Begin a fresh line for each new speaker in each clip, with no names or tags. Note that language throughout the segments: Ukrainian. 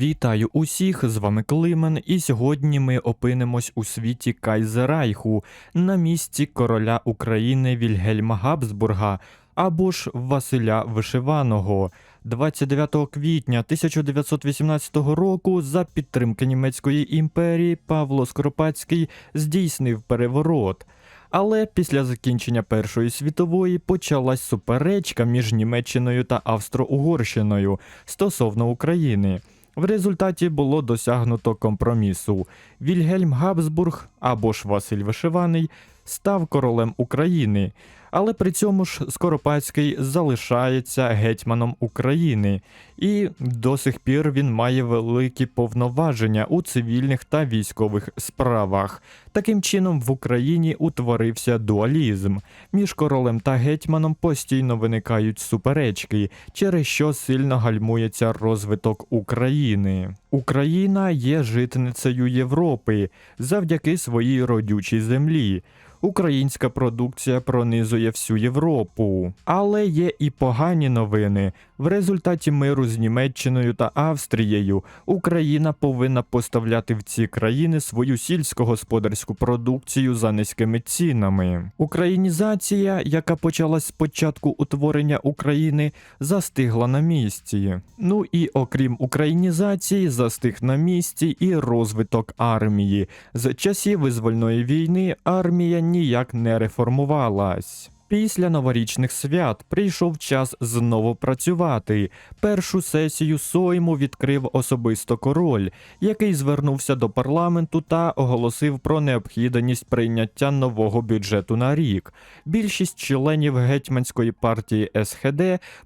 Вітаю усіх, з вами Климен, і сьогодні ми опинимось у світі Кайзерайху на місці короля України Вільгельма Габсбурга або ж Василя Вишиваного. 29 квітня 1918 року за підтримки німецької імперії Павло Скоропадський здійснив переворот. Але після закінчення Першої світової почалась суперечка між Німеччиною та Австро-Угорщиною стосовно України. В результаті було досягнуто компромісу. Вільгельм Габсбург або ж Василь Вишиваний став королем України, але при цьому ж Скоропадський залишається гетьманом України, і до сих пір він має великі повноваження у цивільних та військових справах. Таким чином, в Україні утворився дуалізм. Між королем та гетьманом постійно виникають суперечки, через що сильно гальмується розвиток України. Україна є житницею Європи завдяки своїй родючій землі. Українська продукція пронизує всю Європу. Але є і погані новини. В результаті миру з Німеччиною та Австрією Україна повинна поставляти в ці країни свою сільськогосподарську продукцію за низькими цінами. Українізація, яка почалась з початку утворення України, застигла на місці. Ну і окрім українізації, застиг на місці і розвиток армії. З часів визвольної війни армія ніяк не реформувалась. Після новорічних свят прийшов час знову працювати. Першу сесію Сойму відкрив особисто король, який звернувся до парламенту та оголосив про необхідність прийняття нового бюджету на рік. Більшість членів гетьманської партії СХД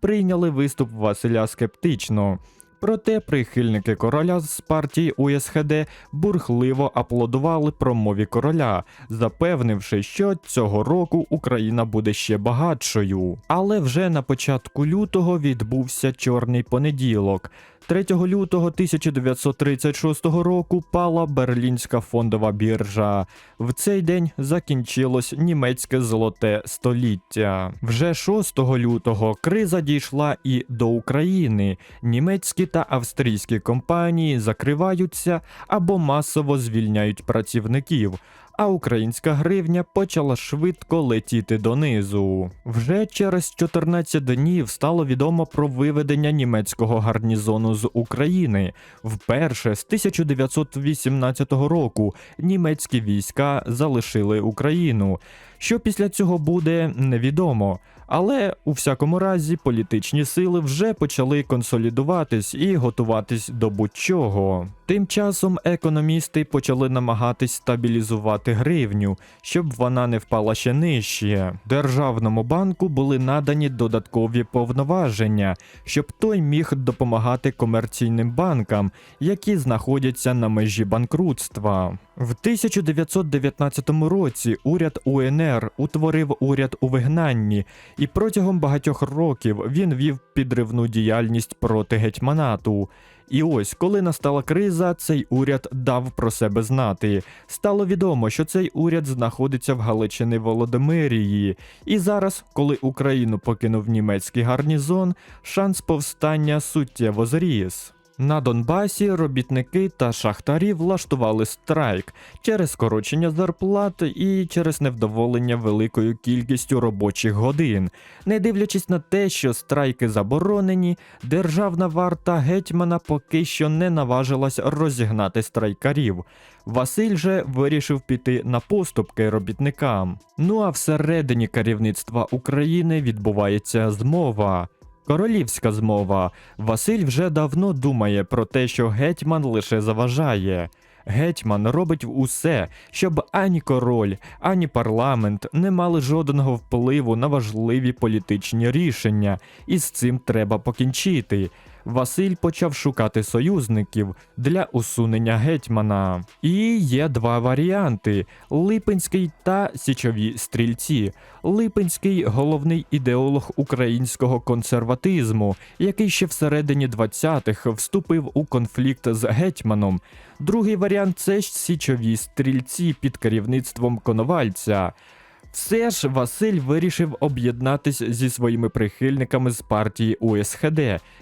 прийняли виступ Василя скептично. Проте прихильники короля з партії УСХД бурхливо аплодували промові короля, запевнивши, що цього року Україна буде ще багатшою. Але вже на початку лютого відбувся чорний понеділок. 3 лютого 1936 року пала Берлінська фондова біржа. В цей день закінчилось німецьке золоте століття. Вже 6 лютого криза дійшла і до України. Німецькі та австрійські компанії закриваються або масово звільняють працівників. А українська гривня почала швидко летіти донизу. Вже через 14 днів стало відомо про виведення німецького гарнізону з України. Вперше з 1918 року німецькі війська залишили Україну. Що після цього буде, невідомо. Але у всякому разі політичні сили вже почали консолідуватись і готуватись до будь-чого. Тим часом економісти почали намагатись стабілізувати гривню, щоб вона не впала ще нижче. Державному банку були надані додаткові повноваження, щоб той міг допомагати комерційним банкам, які знаходяться на межі банкрутства. В 1919 році уряд УНР утворив уряд у вигнанні, і протягом багатьох років він вів підривну діяльність проти гетьманату. І ось, коли настала криза, цей уряд дав про себе знати. Стало відомо, що цей уряд знаходиться в Галичини Володимирії. І зараз, коли Україну покинув німецький гарнізон, шанс повстання суттєво зріс. На Донбасі робітники та шахтарі влаштували страйк через скорочення зарплат і через невдоволення великою кількістю робочих годин. Не дивлячись на те, що страйки заборонені, державна варта гетьмана поки що не наважилась розігнати страйкарів. Василь же вирішив піти на поступки робітникам. Ну а всередині керівництва України відбувається змова. Королівська змова. Василь вже давно думає про те, що гетьман лише заважає. Гетьман робить усе, щоб ані король, ані парламент не мали жодного впливу на важливі політичні рішення, і з цим треба покінчити. Василь почав шукати союзників для усунення гетьмана. І є два варіанти: Липинський та Січові стрільці. Липинський головний ідеолог українського консерватизму, який ще всередині 20-х вступив у конфлікт з гетьманом. Другий варіант це січові стрільці під керівництвом Коновальця. Все ж Василь вирішив об'єднатись зі своїми прихильниками з партії УСХД,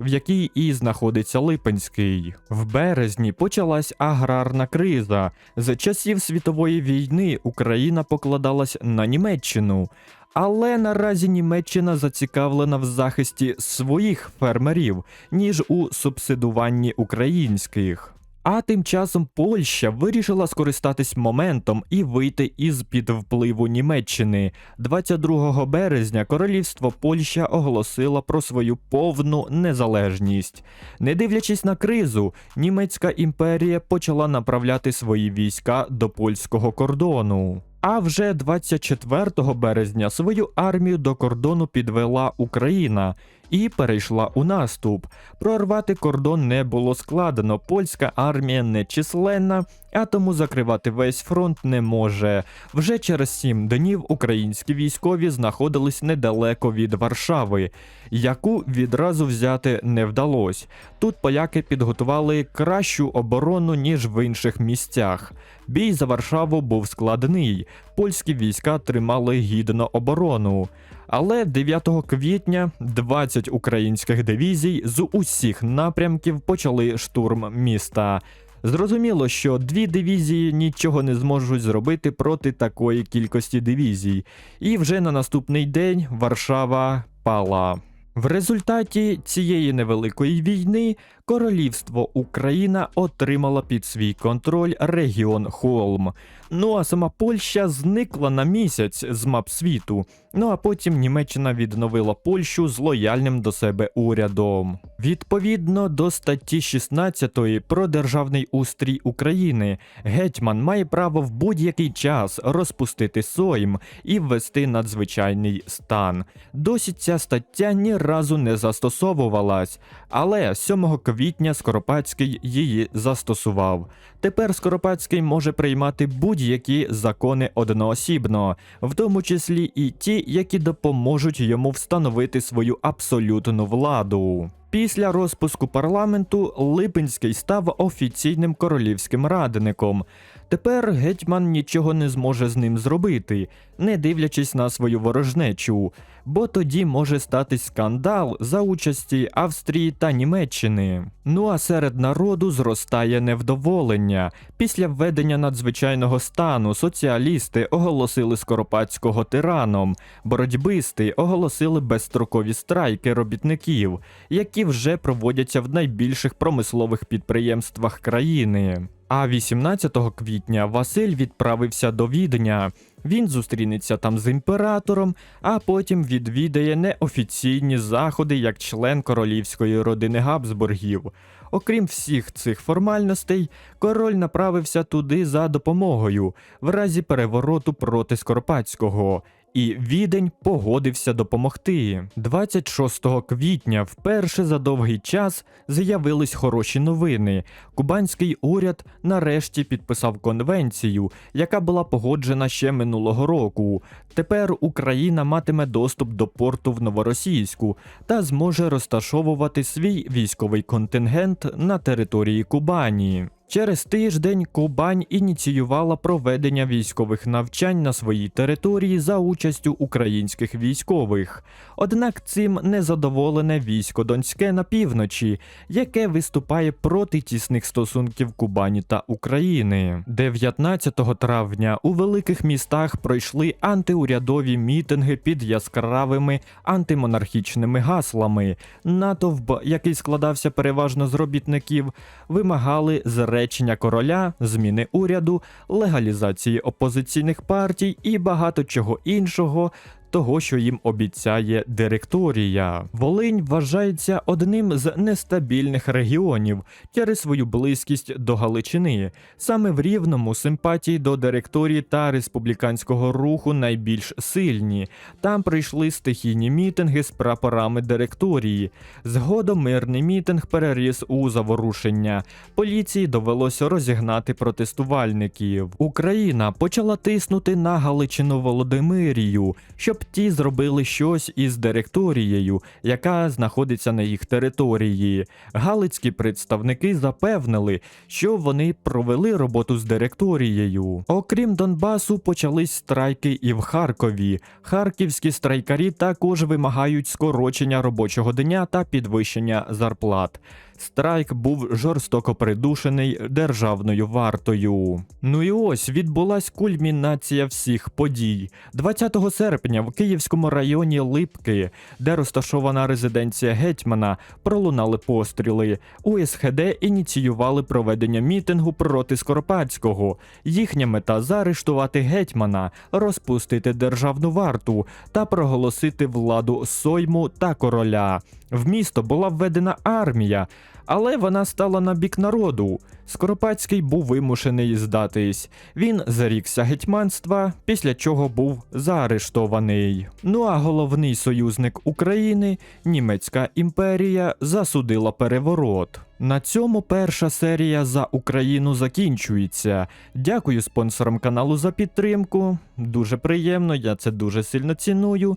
в якій і знаходиться Липинський. В березні почалась аграрна криза. З часів світової війни Україна покладалась на Німеччину. Але наразі Німеччина зацікавлена в захисті своїх фермерів, ніж у субсидуванні українських. А тим часом Польща вирішила скористатись моментом і вийти із під впливу Німеччини. 22 березня королівство Польща оголосило про свою повну незалежність. Не дивлячись на кризу, німецька імперія почала направляти свої війська до польського кордону. А вже 24 березня свою армію до кордону підвела Україна і перейшла у наступ. Прорвати кордон не було складно. Польська армія не численна, а тому закривати весь фронт не може. Вже через сім днів українські військові знаходились недалеко від Варшави, яку відразу взяти не вдалося. Тут поляки підготували кращу оборону ніж в інших місцях. Бій за Варшаву був складний. Польські війська тримали гідно оборону. Але 9 квітня 20 українських дивізій з усіх напрямків почали штурм міста. Зрозуміло, що дві дивізії нічого не зможуть зробити проти такої кількості дивізій, і вже на наступний день Варшава пала. В результаті цієї невеликої війни королівство Україна отримала під свій контроль регіон Холм. Ну а сама Польща зникла на місяць з мап світу. Ну а потім Німеччина відновила Польщу з лояльним до себе урядом. Відповідно до статті 16 про державний устрій України, гетьман має право в будь-який час розпустити Сойм і ввести надзвичайний стан. Досі ця стаття ні разу не застосовувалась, але 7 квітня Скоропадський її застосував. Тепер Скоропадський може приймати будь-які закони одноосібно, в тому числі і ті, які допоможуть йому встановити свою абсолютну владу. Після розпуску парламенту Липинський став офіційним королівським радником. Тепер гетьман нічого не зможе з ним зробити, не дивлячись на свою ворожнечу, бо тоді може статись скандал за участі Австрії та Німеччини. Ну а серед народу зростає невдоволення. Після введення надзвичайного стану соціалісти оголосили Скоропадського тираном, боротьбисти оголосили безстрокові страйки робітників, які вже проводяться в найбільших промислових підприємствах країни. А 18 квітня Василь відправився до Відня. Він зустрінеться там з імператором, а потім відвідає неофіційні заходи як член королівської родини Габсбургів. Окрім всіх цих формальностей, король направився туди за допомогою в разі перевороту проти Скоропадського. І відень погодився допомогти. 26 квітня, вперше за довгий час, з'явились хороші новини. Кубанський уряд нарешті підписав конвенцію, яка була погоджена ще минулого року. Тепер Україна матиме доступ до порту в Новоросійську та зможе розташовувати свій військовий контингент на території Кубані. Через тиждень Кубань ініціювала проведення військових навчань на своїй території за участю українських військових. Однак цим не задоволене військо Донське на півночі, яке виступає проти тісних стосунків Кубані та України. 19 травня у великих містах пройшли антиурядові мітинги під яскравими антимонархічними гаслами. Натовп, який складався переважно з робітників, вимагали зречення короля, зміни уряду, легалізації опозиційних партій і багато чого іншого. Того, що їм обіцяє директорія. Волинь вважається одним з нестабільних регіонів через свою близькість до Галичини. Саме в Рівному симпатії до директорії та республіканського руху найбільш сильні. Там прийшли стихійні мітинги з прапорами директорії. Згодом мирний мітинг переріс у заворушення. Поліції довелося розігнати протестувальників. Україна почала тиснути на Галичину Володимирію, щоб ті зробили щось із директорією, яка знаходиться на їх території. Галицькі представники запевнили, що вони провели роботу з директорією. Окрім Донбасу, почались страйки і в Харкові. Харківські страйкарі також вимагають скорочення робочого дня та підвищення зарплат. Страйк був жорстоко придушений державною вартою. Ну і ось відбулась кульмінація всіх подій. 20 серпня в Київському районі Липки, де розташована резиденція гетьмана, пролунали постріли. УСХД ініціювали проведення мітингу проти Скоропадського. Їхня мета заарештувати гетьмана, розпустити державну варту та проголосити владу Сойму та короля. В місто була введена армія, але вона стала на бік народу. Скоропадський був вимушений здатись. Він зарікся гетьманства, після чого був заарештований. Ну а головний союзник України, німецька імперія, засудила переворот. На цьому перша серія за Україну закінчується. Дякую спонсорам каналу за підтримку. Дуже приємно, я це дуже сильно ціную.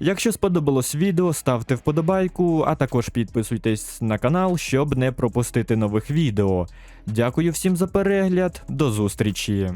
Якщо сподобалось відео, ставте вподобайку, а також підписуйтесь на канал, щоб не пропустити нових відео. Дякую всім за перегляд, до зустрічі!